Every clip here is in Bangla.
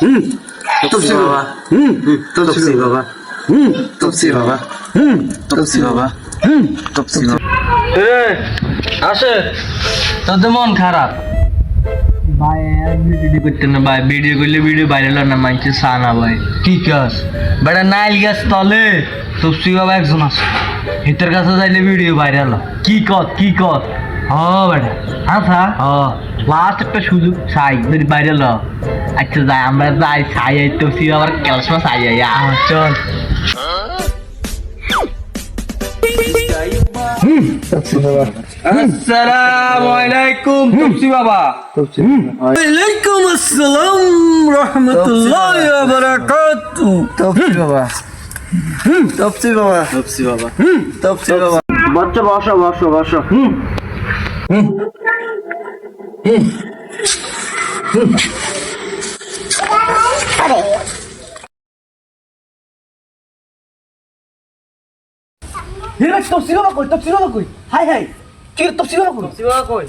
হুম তপসি বাবা। হুম তপসি বাবা। হুম তপসি বাবা। হুম তপসি বাবা। হুম তপসি বাবা। আসে। তোদের মন খারাপ? ভাই ভিডিও করতে না ভাই। ভিডিও করলে ভিডিও ভাইরাল না মানছে সানা ভাই। কি কাজ? বেটা নাইল গ্যাস তলে। তপসি বাবা একজন আছে। হিতের কাছে যাইলে ভিডিও ভাইরাল কি কত কি কত বেটা। হ্যাঁ থা লাস্ট একটা সুযোগ চাই যদি ভাইরাল আচ্ছা যাই আমরা যাই চাই এই তপসি বাবার ক্যালসমা চাই যাই চল। আসসালামু আলাইকুম তপসি বাবা। ওয়ালাইকুম আসসালাম রহমতুল্লাহি ওয়া বারাকাতু তপসি বাবা। তপসি বাবা। তপসি বাবা। তপসি বাবা। বাচ্চা বসো বসো বসো। হুম। হিরে তপসি বাবা কই? তপসি বাবা কই? Hi hi. কি রে, তপসি বাবা কই? বাবা কই?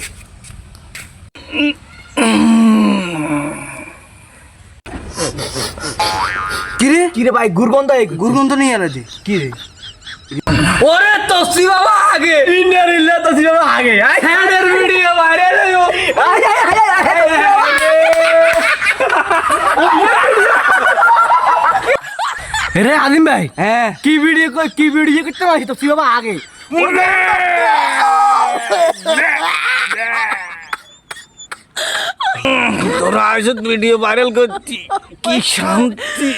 কি রে? কি রে ভাই গুরগন্ধ এই গুরগন্ধ নেই আনা দে কি ওরে তসি বাবা আগে। ইন্ডিয়ার ইল্লা তসি বাবা আগে। আই রে আদিম ভাই হ্যাঁ কি ভিডিও কই কি ভিডিও করতে পারি তসি বাবা আগে তোরা আইসত ভিডিও ভাইরাল করছি কি শান্তি